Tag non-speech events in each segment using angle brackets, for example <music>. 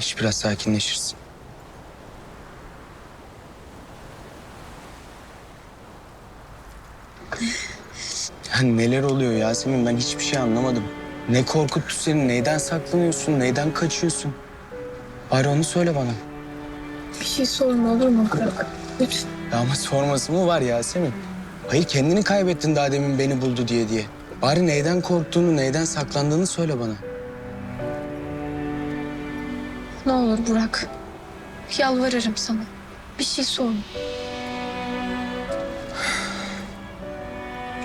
İş biraz sakinleşirsin. <laughs> Ya neler oluyor Yasemin ben hiçbir şey anlamadım. Ne korkuttu seni? Neyden saklanıyorsun? Neyden kaçıyorsun? Bari onu söyle bana. Bir şey sorma olur mu Burak? Lütfen. Ya ama sorması mı var Yasemin? Hayır kendini kaybettin daha demin beni buldu diye diye. Bari neyden korktuğunu, neyden saklandığını söyle bana. Ne olur Burak. Yalvarırım sana. Bir şey sorma.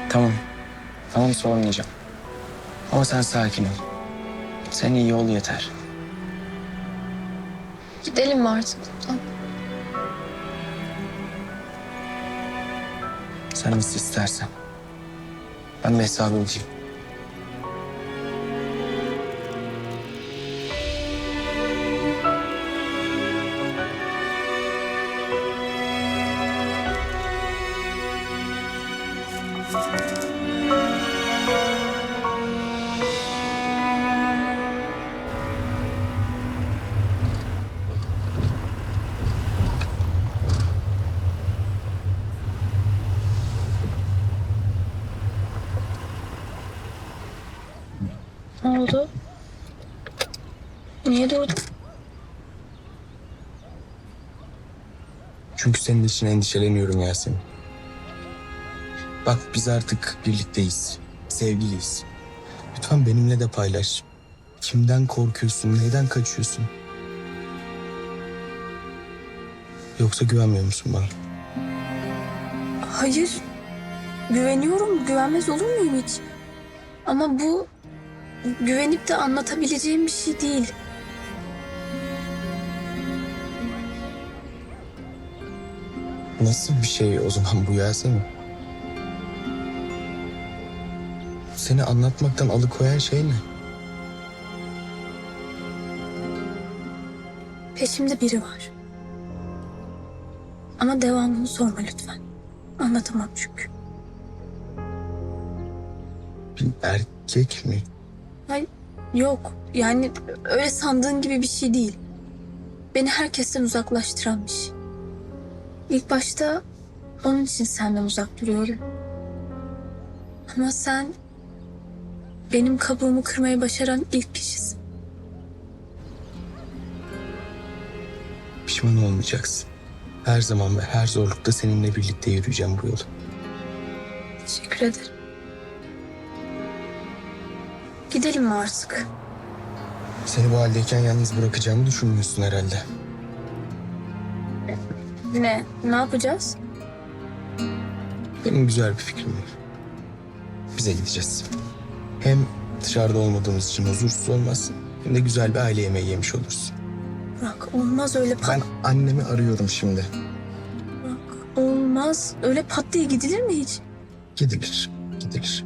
Tamam. Tamam sormayacağım. Ama sen sakin ol. Sen iyi ol yeter. Gidelim mi artık? Sen nasıl istersen. Ben bir hesabı ödeyeyim. Ne oldu? Niye durdun? Çünkü senin için endişeleniyorum Yasemin. Bak biz artık birlikteyiz. Sevgiliyiz. Lütfen benimle de paylaş. Kimden korkuyorsun? Neyden kaçıyorsun? Yoksa güvenmiyor musun bana? Hayır. Güveniyorum. Güvenmez olur muyum hiç? Ama bu güvenip de anlatabileceğim bir şey değil. Nasıl bir şey o zaman bu Yasemin? Seni anlatmaktan alıkoyan şey ne? Peşimde biri var. Ama devamını sorma lütfen. Anlatamam çünkü. Bir erkek mi? Hayır, yok. Yani öyle sandığın gibi bir şey değil. Beni herkesten uzaklaştıran bir şey. İlk başta onun için senden uzak duruyorum. Ama sen benim kabuğumu kırmayı başaran ilk kişisin. Pişman olmayacaksın. Her zaman ve her zorlukta seninle birlikte yürüyeceğim bu yolu. Teşekkür ederim. Gidelim mi artık? Seni bu haldeyken yalnız bırakacağımı düşünmüyorsun herhalde. Ne? Ne yapacağız? Benim güzel bir fikrim var. Bize gideceğiz. Hem dışarıda olmadığımız için huzursuz olmazsın. Hem de güzel bir aile yemeği yemiş olursun. Bırak olmaz öyle pat. Ben annemi arıyorum şimdi. Bırak, olmaz. Öyle pat diye gidilir mi hiç? Gidilir, gidilir.